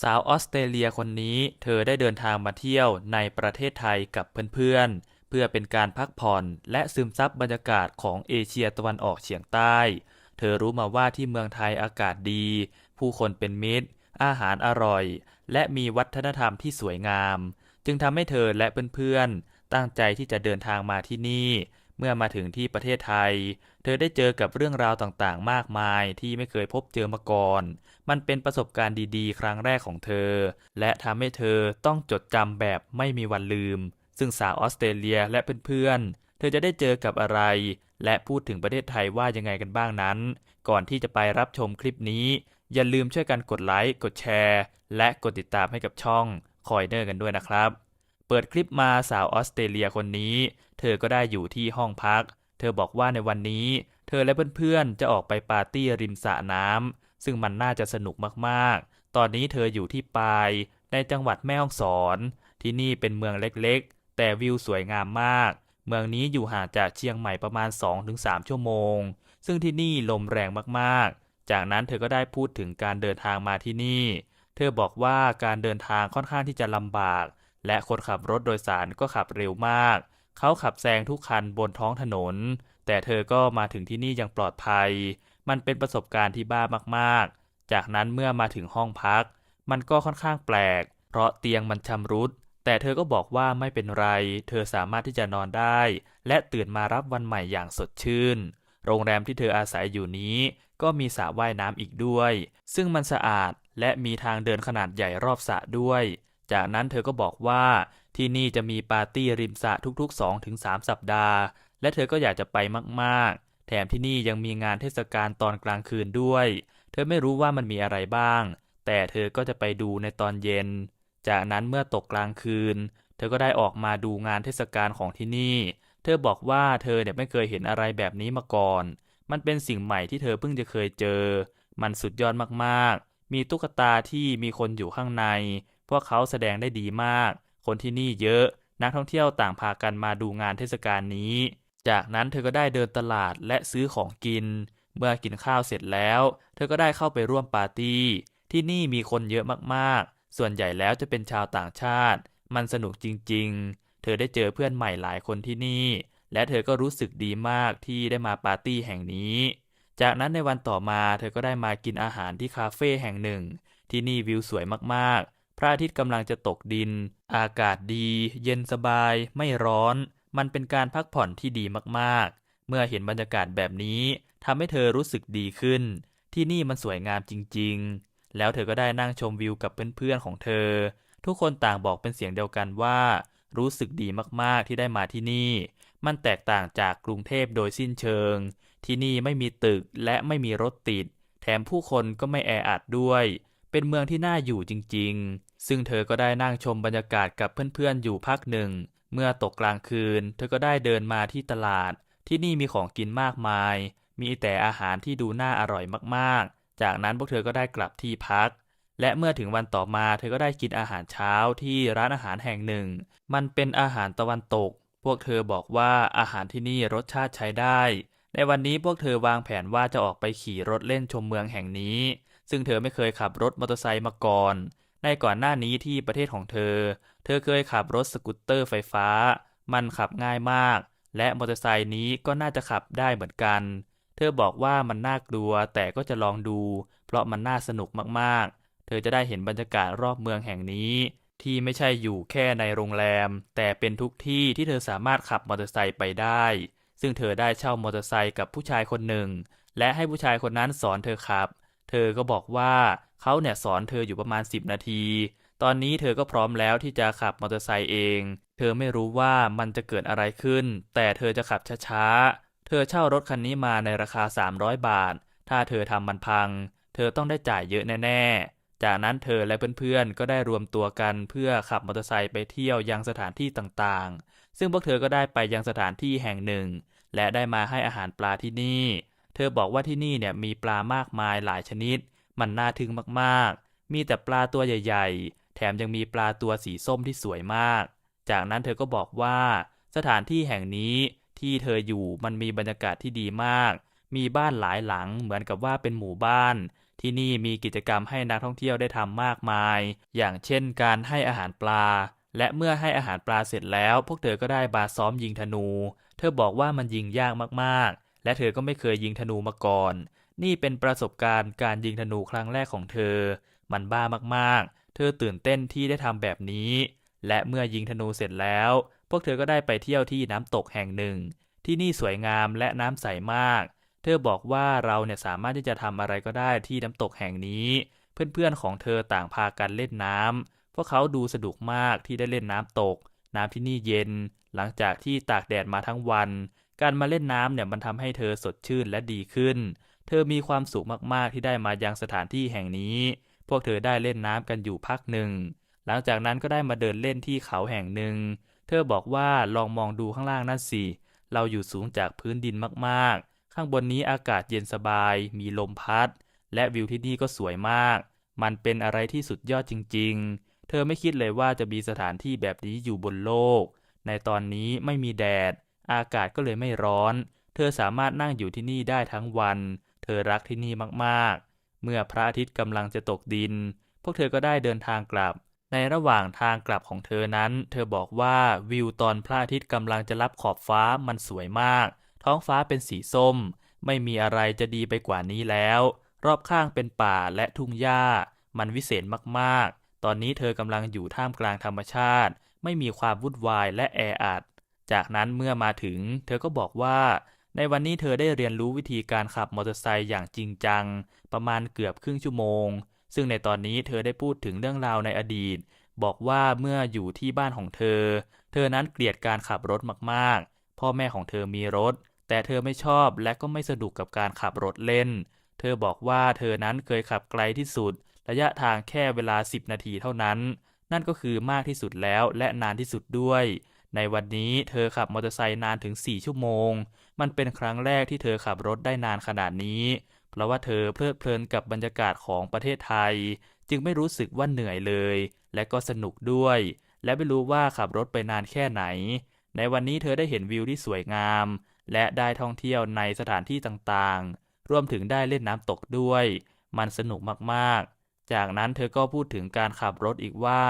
สาวออสเตรเลียคนนี้เธอได้เดินทางมาเที่ยวในประเทศไทยกับเพื่อนๆ เพื่อเป็นการพักผ่อนและซึมซับบรรยากาศของเอเชียตะวันออกเฉียงใต้ เธอรู้มาว่าที่เมืองไทยอากาศดี ผู้คนเป็นมิตร อาหารอร่อย และมีวัฒนธรรมที่สวยงาม จึงทำให้เธอและเพื่อนๆ ตั้งใจที่จะเดินทางมาที่นี่ เมื่อมาถึงที่ประเทศไทย เธอได้เจอกับเรื่องราวต่างๆ มากมายที่ไม่เคยพบเจอมาก่อน มันเป็นประสบการณ์ดีๆ ครั้งแรกของเธอ และทำให้เธอต้องจดจำแบบไม่มีวันลืม ซึ่งสาวออสเตรเลียและเพื่อนๆ เธอจะได้เจอกับอะไร และพูดถึงประเทศไทยว่ายังไงกันบ้างนั้น ก่อนที่จะไปรับชมคลิปนี้ อย่าลืมช่วยกันกดไลค์ กดแชร์ และกดติดตามให้กับช่องคอยเนอร์กันด้วยนะครับ เปิดคลิปมาสาวออสเตรเลียคนนี้ เธอก็ได้อยู่ที่ห้องพัก เธอบอกว่าในวันนี้ เธอและเพื่อนๆ จะออกไปปาร์ตี้ริมสระน้ำ ซึ่งมันน่าจะสนุกมากๆ ตอนนี้เธออยู่ที่ปาย ในจังหวัดแม่ฮ่องสอน ที่นี่เป็นเมืองเล็กๆ แต่วิวสวยงามมาก เมืองนี้อยู่ห่างจากเชียงใหม่ประมาณ 2-3 ชั่วโมง ซึ่งที่นี่ลมแรงมากๆ จากนั้นเธอก็ได้พูดถึงการเดินทางมาที่นี่ เธอบอกว่าการเดินทางค่อนข้างที่จะลำบาก และคนขับรถโดยสารก็ขับเร็วมาก เขาขับแซงทุกคันบนท้องถนน แต่เธอก็มาถึงที่นี่อย่างปลอดภัย มันเป็นประสบการณ์ที่บ้ามากๆ จากนั้นเมื่อมาถึงห้องพัก มันก็ค่อนข้างแปลก เพราะเตียงมันชำรุด แต่เธอก็บอกว่าไม่เป็นไร เธอสามารถที่จะนอนได้ และตื่นมารับวันใหม่อย่างสดชื่น โรงแรมที่เธออาศัยอยู่นี้ ก็มีสระว่ายน้ำอีกด้วย ซึ่งมันสะอาดและมีทางเดินขนาดใหญ่รอบสระด้วย จากนั้นเธอก็บอกว่าที่นี่จะมีปาร์ตี้ริมสระทุกๆ 2-3สัปดาห์ และเธอก็อยากจะไปมากๆ แถมที่นี่ยังมีงานเทศกาลตอนกลางคืนด้วย เธอไม่รู้ว่ามันมีอะไรบ้าง แต่เธอก็จะไปดูในตอนเย็น จากนั้นเมื่อตกกลางคืน เธอก็ได้ออกมาดูงานเทศกาลของที่นี่ เธอบอกว่าเธอเนี่ยไม่เคยเห็นอะไรแบบนี้มาก่อน มันเป็นสิ่งใหม่ที่เธอเพิ่งจะเคยเจอ มันสุดยอดมากๆ มีตุ๊กตาที่มีคนอยู่ข้างใน พวกเขาแสดงได้ดีมาก คนที่นี่เยอะ นักท่องเที่ยวต่างพากันมาดูงานเทศกาลนี้ จากนั้นเธอก็ได้เดินตลาดและซื้อของกิน เมื่อกินข้าวเสร็จแล้ว เธอก็ได้เข้าไปร่วมปาร์ตี้ ที่นี่มีคนเยอะมากๆ ส่วนใหญ่แล้วจะเป็นชาวต่างชาติ มันสนุกจริง ๆ เธอได้เจอเพื่อนใหม่หลายคนที่นี่ และเธอก็รู้สึกดีมากที่ได้มาปาร์ตี้แห่งนี้ จากนั้นในวันต่อมาเธอก็ได้มากินอาหารที่คาเฟ่แห่งหนึ่ง ที่นี่วิวสวยมากๆ พระอาทิตย์กำลังจะตกดิน อากาศดี เย็นสบาย ไม่ร้อน มันเป็นการพักผ่อนที่ดีมากๆ เมื่อเห็นบรรยากาศแบบนี้ทำให้เธอรู้สึกดีขึ้น ที่นี่มันสวยงามจริง ๆ แล้วเธอก็ได้นั่งชมวิวกับเพื่อนๆของเธอ ทุกคนต่างบอกเป็นเสียงเดียวกันว่า รู้สึกดีมากๆที่ได้มาที่นี่ มันแตกต่างจากกรุงเทพโดยสิ้นเชิง ที่นี่ไม่มีตึกและไม่มีรถติด แถมผู้คนก็ไม่แออัดด้วย เป็นเมืองที่น่าอยู่จริง ๆ ซึ่งเธอก็ได้นั่งชมบรรยากาศกับเพื่อนๆอยู่พักหนึ่ง เมื่อตกกลางคืน เธอก็ได้เดินมาที่ตลาด ที่นี่มีของกินมากมาย มีแต่อาหารที่ดูน่าอร่อยมากๆ จากนั้นพวกเธอก็ได้กลับที่พัก และเมื่อถึงวันต่อมาเธอก็ได้กินอาหารเช้าที่ร้านอาหารแห่งหนึ่ง มันเป็นอาหารตะวันตก พวกเธอบอกว่าอาหารที่นี่รสชาติใช้ได้ ในวันนี้พวกเธอวางแผนว่าจะออกไปขี่รถเล่นชมเมืองแห่งนี้ ซึ่งเธอไม่เคยขับรถมอเตอร์ไซค์มาก่อน ในก่อนหน้านี้ที่ประเทศของเธอ เธอเคยขับรถสกูตเตอร์ไฟฟ้า มันขับง่ายมาก และมอเตอร์ไซค์นี้ก็น่าจะขับได้เหมือนกัน เธอบอกว่ามันน่ากลัวแต่ก็จะลองดู เพราะมันน่าสนุกมากๆ เธอจะได้เห็นบรรยากาศรอบเมืองแห่งนี้ ที่ไม่ใช่อยู่แค่ในโรงแรม แต่เป็นทุกที่ที่เธอสามารถขับมอเตอร์ไซค์ไปได้ ซึ่งเธอได้เช่ามอเตอร์ไซค์กับผู้ชายคนหนึ่ง และให้ผู้ชายคนนั้นสอนเธอขับ เธอก็บอกว่าเขาเนี่ยสอนเธออยู่ประมาณ 10 นาที ตอนนี้เธอก็พร้อมแล้วที่จะขับมอเตอร์ไซค์เอง เธอไม่รู้ว่ามันจะเกิดอะไรขึ้น แต่เธอจะขับช้าๆ เธอเช่ารถคันนี้มาในราคา 300 บาท ถ้าเธอทำมันพัง เธอต้องได้จ่ายเยอะแน่ๆ จากนั้นเธอและเพื่อนๆ ก็ได้รวมตัวกันเพื่อขับมอเตอร์ไซค์ไปเที่ยวยังสถานที่ต่างๆ ซึ่งพวกเธอก็ได้ไปยังสถานที่แห่งหนึ่ง และได้มาให้อาหารปลาที่นี่ เธอบอกว่าที่นี่เนี่ยมีปลามากมายหลายชนิด มันน่าทึ่งมากๆ มีแต่ปลาตัวใหญ่ๆ แถมยังมีปลาตัวสีส้มที่สวยมาก จากนั้นเธอก็บอกว่าสถานที่แห่งนี้ที่เธออยู่มันมีบรรยากาศที่ดีมาก มีบ้านหลายหลังเหมือนกับว่าเป็นหมู่บ้าน ที่นี่มีกิจกรรมให้นักท่องเที่ยวได้ทำมากมาย อย่างเช่นการให้อาหารปลา และเมื่อให้อาหารปลาเสร็จแล้ว พวกเธอก็ได้บาซ้อมยิงธนู เธอบอกว่ามันยิงยากมากๆ และเธอก็ไม่เคยยิงธนูมาก่อน นี่เป็นประสบการณ์การยิงธนูครั้งแรกของเธอ มันบ้ามากๆ เธอตื่นเต้นที่ได้ทำแบบนี้ และเมื่อยิงธนูเสร็จแล้ว พวกเธอก็ได้ไปเที่ยวที่น้ำตกแห่งหนึ่ง ที่นี่สวยงามและน้ำใสมาก เธอบอกว่าเราเนี่ยสามารถที่จะทำอะไรก็ได้ที่น้ำตกแห่งนี้ เพื่อนๆของเธอต่างพากันเล่นน้ำพวกเขาดูสนุกมากที่ได้เล่นน้ำตก น้ำที่นี่เย็น หลังจากที่ตากแดดมาทั้งวัน การมาเล่นน้ำเนี่ยมันทำให้เธอสดชื่นและดีขึ้น เธอมีความสุขมากๆที่ได้มายังสถานที่แห่งนี้ พวกเธอได้เล่นน้ำกันอยู่พักหนึ่ง หลังจากนั้นก็ได้มาเดินเล่นที่เขาแห่งหนึ่ง เธอบอกว่าลองมองดูข้างล่างนั่นสิ เราอยู่สูงจากพื้นดินมากๆ ข้างบนนี้อากาศเย็นสบาย มีลมพัด และวิวที่นี่ก็สวยมาก มันเป็นอะไรที่สุดยอดจริง ๆ เธอไม่คิดเลยว่าจะมีสถานที่แบบนี้อยู่บนโลก ในตอนนี้ไม่มีแดด อากาศก็เลยไม่ร้อน เธอสามารถนั่งอยู่ที่นี่ได้ทั้งวัน เธอรักที่นี่มากๆ เมื่อพระอาทิตย์กำลังจะตกดิน พวกเธอก็ได้เดินทางกลับ ในระหว่างทางกลับของเธอนั้น เธอบอกว่าวิวตอนพระอาทิตย์กำลังจะรับขอบฟ้ามันสวยมาก ท้องฟ้าเป็นสีส้ม ไม่มีอะไรจะดีไปกว่านี้แล้ว รอบข้างเป็นป่าและทุ่งหญ้า มันวิเศษมากๆ ตอนนี้เธอกำลังอยู่ท่ามกลางธรรมชาติ ไม่มีความวุ่นวายและแออัด จากนั้นเมื่อมาถึง เธอก็บอกว่า ในวันนี้เธอได้เรียนรู้วิธีการขับมอเตอร์ไซค์อย่างจริงจัง ประมาณเกือบครึ่งชั่วโมง ซึ่งในตอนนี้เธอได้พูดถึงเรื่องราวในอดีต บอกว่าเมื่ออยู่ที่บ้านของเธอ เธอนั้นเกลียดการขับรถมากๆ พ่อแม่ของเธอมีรถ แต่เธอไม่ชอบและก็ไม่สนุกกับการขับรถเล่น เธอบอกว่าเธอนั้นเคยขับไกลที่สุด ระยะทางแค่เวลา 10 นาทีเท่านั้น นั่นก็คือมากที่สุดแล้วและนานที่สุดด้วย ในวันนี้เธอขับมอเตอร์ไซค์นานถึง 4 ชั่วโมง มันเป็นครั้งแรกที่เธอขับรถได้นานขนาดนี้ เพราะว่าเธอเพลิดเพลินกับบรรยากาศของประเทศไทย จึงไม่รู้สึกว่าเหนื่อยเลย และก็สนุกด้วย และไม่รู้ว่าขับรถไปนานแค่ไหน ในวันนี้เธอได้เห็นวิวที่สวยงาม และได้ท่องเที่ยวในสถานที่ต่างๆ รวมถึงได้เล่นน้ำตกด้วย มันสนุกมากๆ จากนั้นเธอก็พูดถึงการขับรถอีกว่า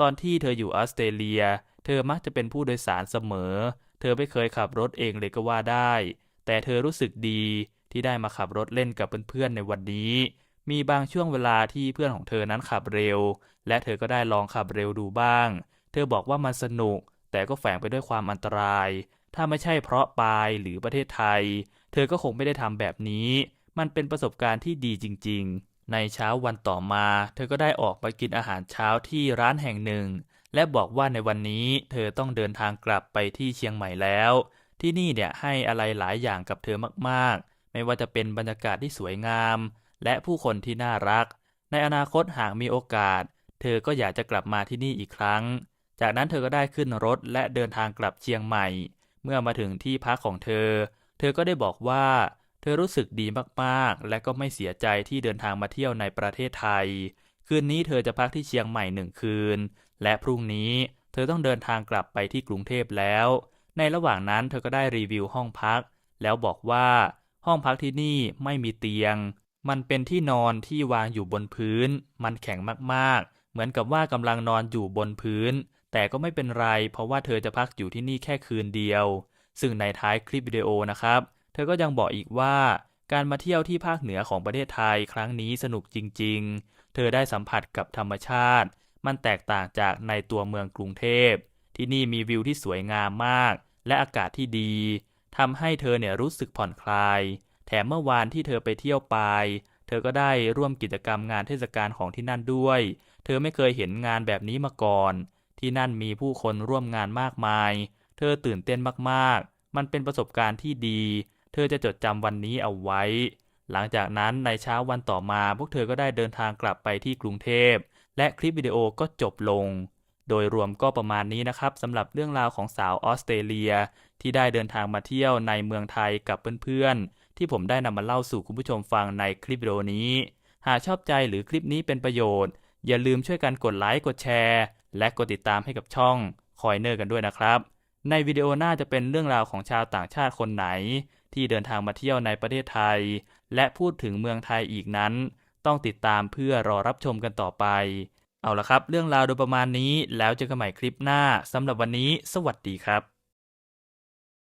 ตอนที่เธออยู่ออสเตรเลีย เธอมักจะเป็นผู้โดยสารเสมอ เธอไม่เคยขับรถเองเลยก็ว่าได้ แต่เธอรู้สึกดีที่ได้มาขับรถเล่นกับเพื่อนๆในวันนี้ มีบางช่วงเวลาที่เพื่อนของเธอนั้นขับเร็ว และเธอก็ได้ลองขับเร็วดูบ้าง เธอบอกว่ามันสนุก แต่ก็แฝงไปด้วยความอันตราย ถ้าไม่ใช่เพราะปายหรือประเทศไทย เธอก็คงไม่ได้ทำแบบนี้ มันเป็นประสบการณ์ที่ดีจริง ๆ ในเช้าวันต่อมา เธอก็ได้ออกไปกินอาหารเช้าที่ร้านแห่งหนึ่ง และบอกว่าในวันนี้เธอต้องเดินทางกลับไปที่เชียงใหม่แล้ว ที่นี่เนี่ยให้อะไรหลายอย่างกับเธอมากๆ ไม่ว่าจะเป็นบรรยากาศที่สวยงาม และผู้คนที่น่ารัก ในอนาคตหากมีโอกาส เธอก็อยากจะกลับมาที่นี่อีกครั้ง จากนั้นเธอก็ได้ขึ้นรถและเดินทางกลับเชียงใหม่ เมื่อมาถึงที่พักของเธอ เธอก็ได้บอกว่า เธอรู้สึกดีมากๆ และก็ไม่เสียใจที่เดินทางมาเที่ยวในประเทศไทย คืนนี้เธอจะพักที่เชียงใหม่หนึ่งคืน และพรุ่งนี้เธอต้องเดินทางกลับไปที่กรุงเทพแล้ว ในระหว่างนั้นเธอก็ได้รีวิวห้องพัก แล้วบอกว่าห้องพักที่นี่ไม่มีเตียง มันเป็นที่นอนที่วางอยู่บนพื้น มันแข็งมากๆ เหมือนกับว่ากำลังนอนอยู่บนพื้น แต่ก็ไม่เป็นไร เพราะว่าเธอจะพักอยู่ที่นี่แค่คืนเดียว ซึ่งในท้ายคลิปวิดีโอนะครับ เธอก็ยังบอกอีกว่าการมาเที่ยวที่ภาคเหนือของประเทศไทยครั้งนี้สนุกจริง ๆ เธอได้สัมผัสกับธรรมชาติ มันแตกต่างจากในตัวเมืองกรุงเทพ ที่นี่มีวิวที่สวยงามมาก และอากาศที่ดีทำให้เธอเนี่ยรู้สึกผ่อนคลาย แถมเมื่อวานที่เธอไปเที่ยวไปเธอก็ได้ร่วมกิจกรรมงานเทศกาลของที่นั่นด้วย เธอไม่เคยเห็นงานแบบนี้มาก่อน ที่นั่นมีผู้คนร่วมงานมากมาย เธอตื่นเต้นมากๆ มันเป็นประสบการณ์ที่ดี เธอจะจดจำวันนี้เอาไว้ หลังจากนั้นในเช้าวันต่อมาพวกเธอก็ได้เดินทางกลับไปที่กรุงเทพ และคลิปวิดีโอก็จบลง โดยรวมก็ประมาณนี้นะครับสำหรับเรื่องราวของสาวออสเตรเลีย ที่ได้เดินทางมาเที่ยวในเมืองไทยกับเพื่อนๆ ที่ผมได้นำมาเล่าสู่คุณผู้ชมฟังในคลิปวิดีโอนี้ หากชอบใจหรือคลิปนี้เป็นประโยชน์ อย่าลืมช่วยกันกดไลค์กดแชร์ และกดติดตามให้กับช่องคอยเนอร์กันด้วยนะครับ ในวิดีโอหน้าจะเป็นเรื่องราวของชาวต่างชาติคนไหน ที่เดินทางมาเที่ยวในประเทศไทย และพูดถึงเมืองไทยอีกนั้น ต้องติดตามเพื่อรอรับชมกันต่อไป เอาละครับ เรื่องราวโดยประมาณนี้แล้วเจอกันใหม่คลิปหน้าสำหรับวันนี้ สวัสดีครับ